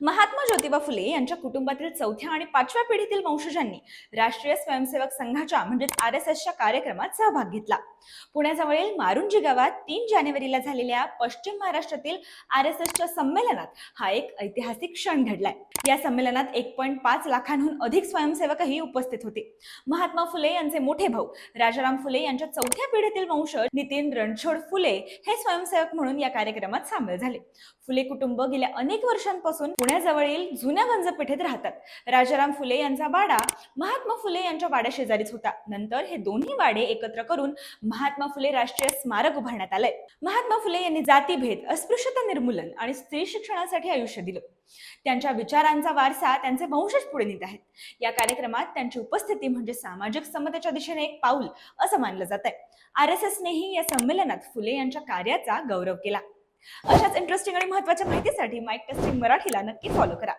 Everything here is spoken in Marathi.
महात्मा ज्योतिबा फुले यांच्या कुटुंबातील चौथ्या आणि पाचव्या पिढीतील वंशजांनी राष्ट्रीय स्वयंसेवक संघाच्या म्हणजेच आर एस एसच्या कार्यक्रमात सहभाग घेतला. पुण्याजवळील मारुंजी गावात तीन जानेवारीला झालेल्या पश्चिम महाराष्ट्रातील आर एस एसच्या संमेलनात हा एक ऐतिहासिक क्षण घडलाय. या संमेलनात एक पॉईंट पाच लाखांहून अधिक स्वयंसेवकही उपस्थित होते. महात्मा फुले यांचे मोठे भाऊ राजाराम फुले यांच्या चौथ्या पिढीतील वंशज नितीन रणछोड फुले हे स्वयंसेवक म्हणून या कार्यक्रमात सामील झाले. फुले कुटुंब गेल्या अनेक वर्षांपासून पुण्याजवळील जुन्या गंजपेठेत राहतात. राजाराम फुले यांचा वाडा महात्मा फुले यांच्या वाड्या शेजारीच होता. नंतर हे दोन्ही वाडे एकत्र करून महात्मा फुले राष्ट्रीय स्मारक उभारण्यात आलंय. महात्मा फुले यांनी जातीभेद अस्पृश्यता निर्मूलन आणि स्त्री शिक्षणासाठी आयुष्य दिलं. त्यांच्या विचारांचा वारसा त्यांचे वंशज पुढे नेत आहेत. या कार्यक्रमात त्यांची उपस्थिती म्हणजे सामाजिक समतेच्या दिशेने एक पाऊल असं मानलं जात आहे आर एस एसनेही या संमेलनात फुले यांच्या कार्याचा गौरव केला. अशाच इंटरेस्टिंग आणि महत्त्वाच्या माहितीसाठी माईक टेस्टिंग मराठीला नक्की फॉलो करा.